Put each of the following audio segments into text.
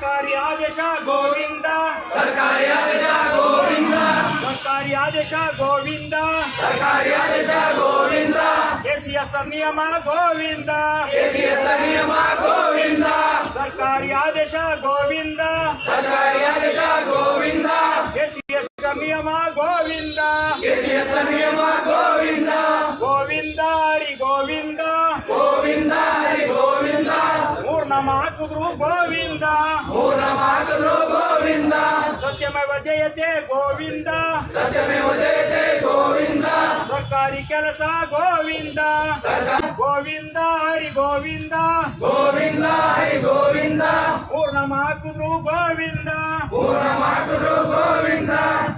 ಸರ್ಕಾರಿ ಆದೇಶ ಗೋವಿಂದ ಸರ್ಕಾರಿ ಆದೇಶ ಗೋವಿಂದ ಸರ್ಕಾರಿ ಆದೇಶ ಗೋವಿಂದ ಸರ್ಕಾರಿ ಆದೇಶ ಗೋವಿಂದ ಎಸಿಎಸ್ ನಿಯಮ ಗೋವಿಂದ ಎಸಿಎಸ್ ನಿಯಮ ಗೋವಿಂದ ಸರ್ಕಾರಿ ಆದೇಶ ಗೋವಿಂದ ಸರ್ಕಾರಿ ಆದೇಶ ಗೋವಿಂದ ಎಸಿಎಸ್ ನಿಯಮ ಗೋವಿಂದ ಎಸಿಎಸ್ ನಿಯಮ ಗೋವಿಂದ ಗೋವಿಂದ ಮೂರ್ಣ ಮಾತುದ್ರು ಗೋವಿಂದ ಮೂರ್ಣ ಮಾತುದ್ರು ಗೋವಿಂದ ಸತ್ಯಮೇವ ಜಯತೆ ಗೋವಿಂದ ಸತ್ಯಮೇವ ಜಯತೆ ಗೋವಿಂದ ಸರ್ಕಾರಿ ಕೆಲಸ ಗೋವಿಂದ ಗೋವಿಂದ ಹರಿ ಗೋವಿಂದ ಗೋವಿಂದ ಹರಿ ಗೋವಿಂದ ಪೂರ್ಣ ಮಾತುದ್ರು ಗೋವಿಂದ ಪೂರ್ಣ ಮಾತುದ್ರು ಗೋವಿಂದ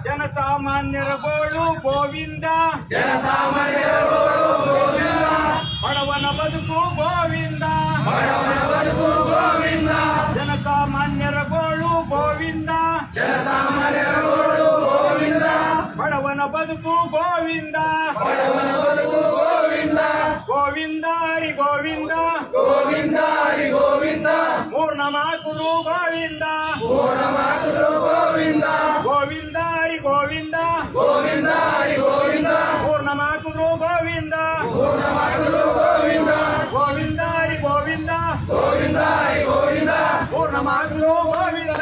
ಜನಸಾಮಾನ್ಯರ ಗೋಳು ಗೋವಿಂದ ಜನಸಾಮಾನ್ಯರ ಗೋಳು ಗೋವಿಂದ ಬಡವನ ಬದುಕು ಗೋವಿಂದ బతుకు గోవింద. గోవిందారి గోవింద. గోవిందారి గోవింద. పూర్ణమాకులు గోవింద. పూర్ణమాకులు గోవింద. గోవిందారి గోవింద. గోవిందారి గోవింద. పూర్ణమాకులు గోవింద. పూర్ణమాకులు గోవింద. గోవిందారి గోవింద. గోవిందారి గోవింద. పూర్ణమాకులు గోవింద.